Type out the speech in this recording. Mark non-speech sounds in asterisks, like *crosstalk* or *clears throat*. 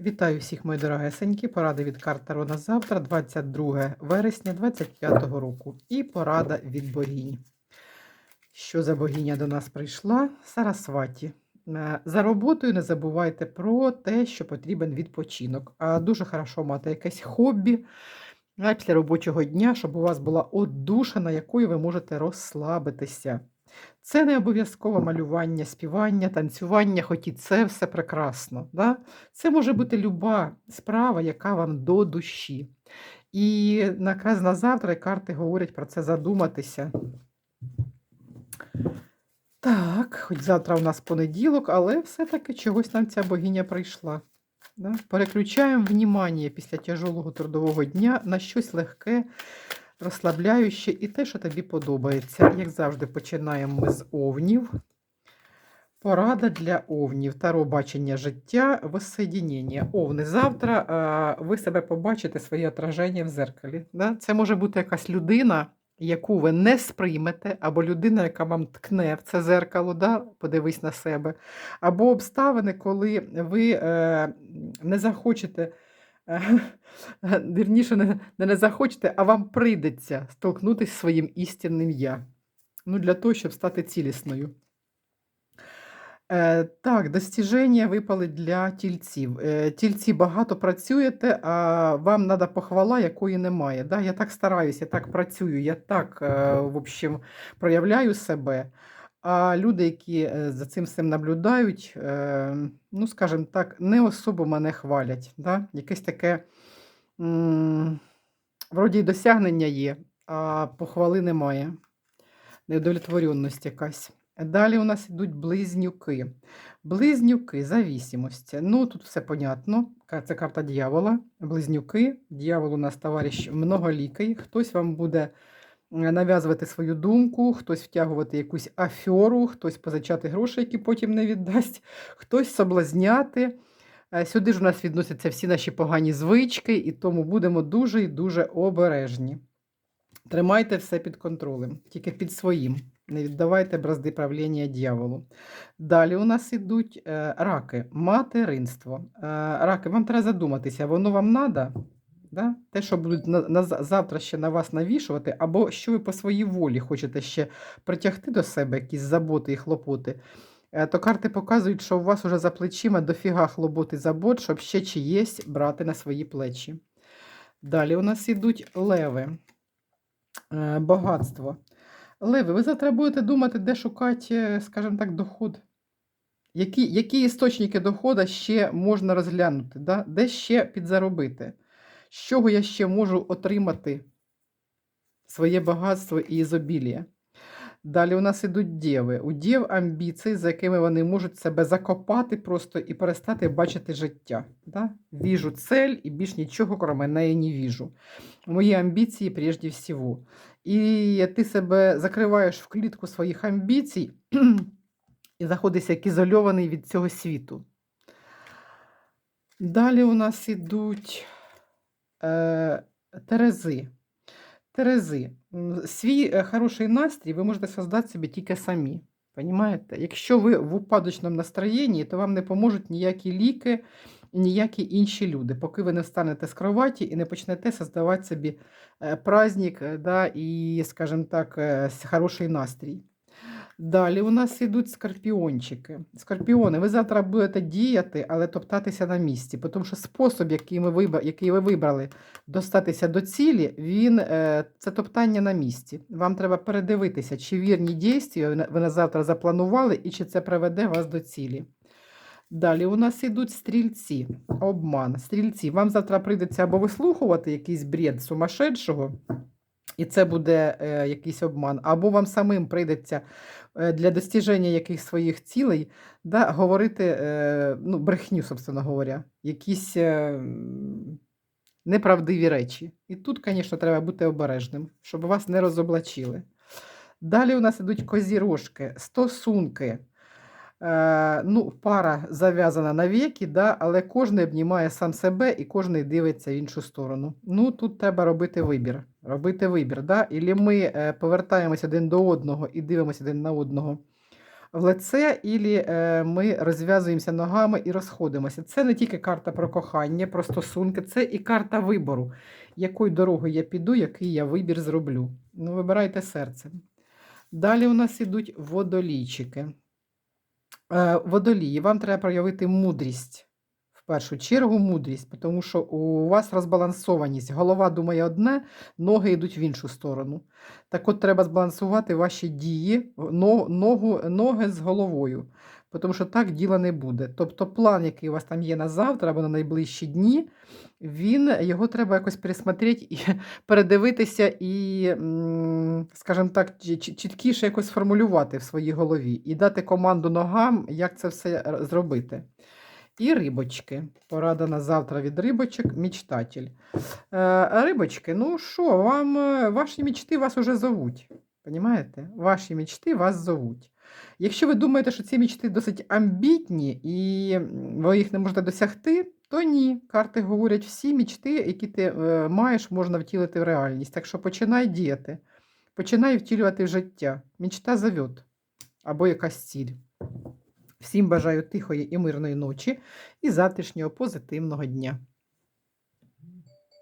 Вітаю всіх, мої дорогесенькі. Поради від карт Таро на завтра, 22 вересня 25 року. І порада від богині. Що за богиня до нас прийшла? Сарасваті. Е, За роботою не забувайте про те, що потрібен відпочинок. А дуже хорошо мати якесь хобі після робочого дня, щоб у вас була одушина, якою ви можете розслабитися. Це не обов'язково малювання, співання, танцювання, хоч і це все прекрасно. Да? Це може бути люба справа, яка вам до душі. І якраз на завтра карти говорять про це задуматися. Так, хоч завтра у нас понеділок, але все-таки чогось нам ця богиня прийшла. Да? Переключаємо внімання після тяжкого трудового дня на щось легке, розслабляюче і те, що тобі подобається. Як завжди, починаємо ми з овнів. Порада для овнів. Таро бачення життя, воссоєдінення. Овни, завтра ви себе побачите своє отраження в зеркалі. Да? Це може бути якась людина, яку ви не сприймете, або людина, яка вам ткне в це зеркало, да? подивись на себе, або обставини, коли ви е, не захочете. Е, Вірніше, не, не захочете, а вам прийдеться столкнутися зі своїм істинним я. Ну, для того, щоб стати цілісною. Е, так, достіження випали для тільців. Е, тільці багато працюєте, а вам треба похвала, якої немає. Да? Я так стараюся, я так працюю, я так е, в общем, проявляю себе. А люди, які е, за цим всім наблюдають, е, ну, скажімо так, не особо мене хвалять. Да? Якесь таке, вроді й досягнення є, а похвали немає. Неудовлетворенність якась. Далі у нас йдуть близнюки. Близнюки, завісимость. Ну, тут все понятно. Це карта дьявола. Близнюки. Дьявол у нас товариш многолікий. Хтось вам буде нав'язувати свою думку, хтось втягувати якусь аферу, хтось позичати гроші, які потім не віддасть, хтось соблазняти. Е, Сюди ж у нас відносяться всі наші погані звички, і тому будемо дуже і дуже обережні. Тримайте все під контролем, тільки під своїм. Не віддавайте бразди правління дьяволу. Далі у нас ідуть е, раки, материнство. Е, раки, вам треба задуматися, воно вам треба? Да? Те, що будуть на, на, завтра ще на вас навішувати, або що ви по своїй волі хочете ще притягти до себе якісь заботи і хлопоти, е, то карти показують, що у вас уже за плечима дофіга хлопот і забот, щоб ще чиєсь брати на свої плечі. Далі у нас ідуть леви. Е, Багатство. Леви, ви завтра будете думати, де шукати, скажімо так, доход. Які, які істочники доходу ще можна розглянути, да? де ще підзаробити? З чого я ще можу отримати своє багатство і ізобілія? Далі у нас ідуть дєви. У дєв амбіції, за якими вони можуть себе закопати просто і перестати бачити життя. Да? Віжу цель і більш нічого, крім неї, не віжу. Мої амбіції прежде всього. І ти себе закриваєш в клітку своїх амбіцій *clears throat* і знаходишся як ізольований від цього світу. Далі у нас ідуть е, Терези. Терези. Свій е, хороший настрій ви можете создати собі тільки самі. Понімаєте? Якщо ви в упадочному настроєнні, то вам не поможуть ніякі ліки ніякі інші люди, поки ви не встанете з кроваті і не почнете создавати собі е, праздник да, і, скажімо так, хороший настрій. Далі у нас йдуть скорпіончики. Скорпіони, ви завтра будете діяти, але топтатися на місці, тому що спосіб, який, ми вибра... який ви вибрали достатися до цілі, він е, це топтання на місці. Вам треба передивитися, чи вірні на- ви на завтра запланували і чи це приведе вас до цілі. Далі у нас йдуть стрільці, обман. Стрільці, вам завтра прийдеться або вислухувати якийсь бред сумасшедшого, і це буде е, якийсь обман, або вам самим прийдеться е, для достіження якихось своїх цілей да, говорити е, ну, брехню, собственно говоря, якісь е, неправдиві речі. І тут, звісно, треба бути обережним, щоб вас не розоблачили. Далі у нас ідуть козірожки, стосунки. Е, ну, пара зав'язана навіки, да, але кожен обнімає сам себе і кожен дивиться в іншу сторону. Ну, тут треба робити вибір. Робити вибір. Да? Ілі ми е, повертаємось один до одного і дивимося один на одного в лице, і ми розв'язуємося ногами і розходимося. Це не тільки карта про кохання, про стосунки, це і карта вибору, якою дорогою я піду, який я вибір зроблю. Ну, вибирайте серцем. Далі у нас ідуть водолійчики. Е, Водолії, вам треба проявити мудрість. В першу чергу мудрість, тому що у вас розбалансованість. Голова думає одне, ноги йдуть в іншу сторону. Так от треба збалансувати ваші дії, ноги з головою, тому що так діла не буде. Тобто план, який у вас там є на завтра або на найближчі дні, він, його треба якось пересмотрети і *laughs* передивитися і, скажімо так, чі- чі- чіткіше якось сформулювати в своїй голові і дати команду ногам, як це все зробити. І рибочки. Порада на завтра від рибочок, мічтатель. Е, рибочки, ну що, вам е, ваші мічти вас уже зовуть. Понімаєте? Ваші мічти вас зовуть. Якщо ви думаєте, що ці мічти досить амбітні і ви їх не можете досягти, то ні. Карти говорять, всі мічти, які ти е, маєш, можна втілити в реальність. Так що починай діяти, починай втілювати в життя. Мічта зовет або якась ціль. Всім бажаю тихої і мирної ночі і завтрашнього позитивного дня.